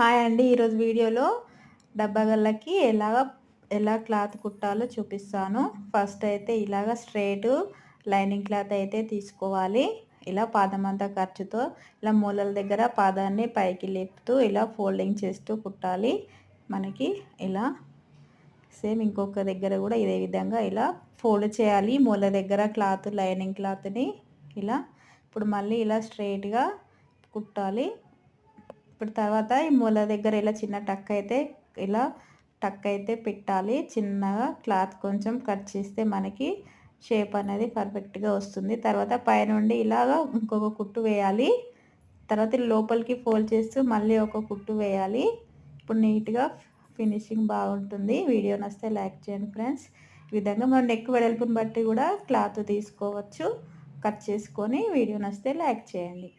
Hi అండి. ఈరోజు వీడియోలో డబ్బాగల్లకి ఎలాగ ఎలా క్లాత్ కుట్టాలో చూపిస్తాను. ఫస్ట్ అయితే ఇలాగ స్ట్రైట్ లైనింగ్ క్లాత్ అయితే తీసుకోవాలి. ఇలా పాదమంతా ఖర్చుతో ఇలా మూలల దగ్గర పాదాన్ని పైకి లేపుతూ ఇలా ఫోల్డింగ్ చేస్తూ కుట్టాలి. మనకి ఇలా సేమ్ ఇంకొక దగ్గర కూడా ఇదే విధంగా ఇలా ఫోల్డ్ చేయాలి. మూల దగ్గర క్లాత్ లైనింగ్ క్లాత్ని ఇలా ఇప్పుడు మళ్ళీ ఇలా స్ట్రైట్గా కుట్టాలి. ఇప్పుడు తర్వాత ఈ మూల దగ్గర ఇలా చిన్న టక్ అయితే ఇలా టక్ అయితే పెట్టాలి. చిన్నగా క్లాత్ కొంచెం కట్ చేస్తే మనకి షేప్ అనేది పర్ఫెక్ట్గా వస్తుంది. తర్వాత పైనుండి ఇలాగా ఇంకొక కుట్టు వేయాలి. తర్వాత లోపలికి ఫోల్డ్ చేస్తూ మళ్ళీ ఒక కుట్టు వేయాలి. ఇప్పుడు నీట్గా ఫినిషింగ్ బాగుంటుంది. వీడియో నస్తే లైక్ చేయండి ఫ్రెండ్స్. ఈ విధంగా మనం నెక్ వెడల్పుని బట్టి కూడా క్లాత్ తీసుకోవచ్చు. కట్ చేసుకొని వీడియో నస్తే లైక్ చేయండి.